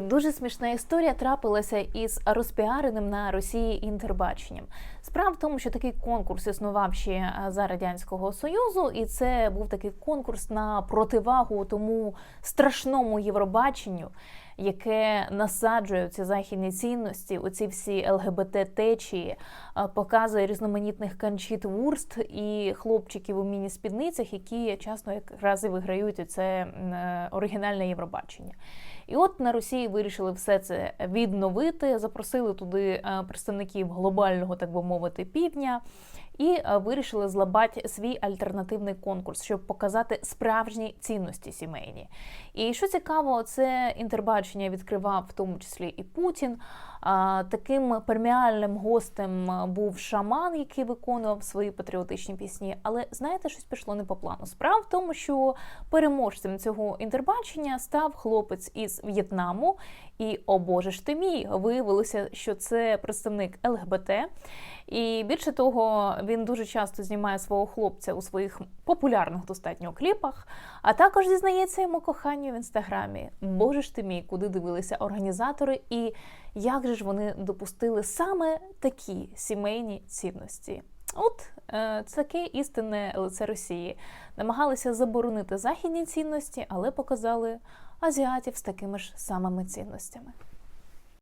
Дуже смішна історія трапилася із розпіареним на Росії інтербаченням. Справа в тому, що такий конкурс існував ще е, за радянського союзу, і це був такий конкурс на противагу тому страшному Євробаченню, яке насаджує ці західні цінності, оці всі ЛГБТ течії, е, показує різноманітних канчіт вурст і хлопчиків у міні-спідницях, які часто якраз і виграють це е, оригінальне Євробачення. І от на Росії вирішили все це відновити, запросили туди е, представників глобального, так би мовити, півдня. І е, вирішили злабати свій альтернативний конкурс, щоб показати справжні цінності сімейні. І що цікаво, це інтербачення відкривав в тому числі і Путін. Таким преміальним гостем був шаман, який виконував свої патріотичні пісні. Але знаєте, щось пішло не по плану. Справа в тому, що переможцем цього інтербачення став хлопець із В'єтнаму. І о Боже ж ти мій, виявилося, що це представник ЛГБТ. І більше того, він дуже часто знімає свого хлопця у своїх популярних достатньо кліпах, а також зізнається йому коханню в інстаграмі. Боже ж ти мій, куди дивилися організатори, і як же ж вони допустили саме такі сімейні цінності. От це таке істинне лице Росії. Намагалися заборонити західні цінності, але показали азіатів з такими ж самими цінностями.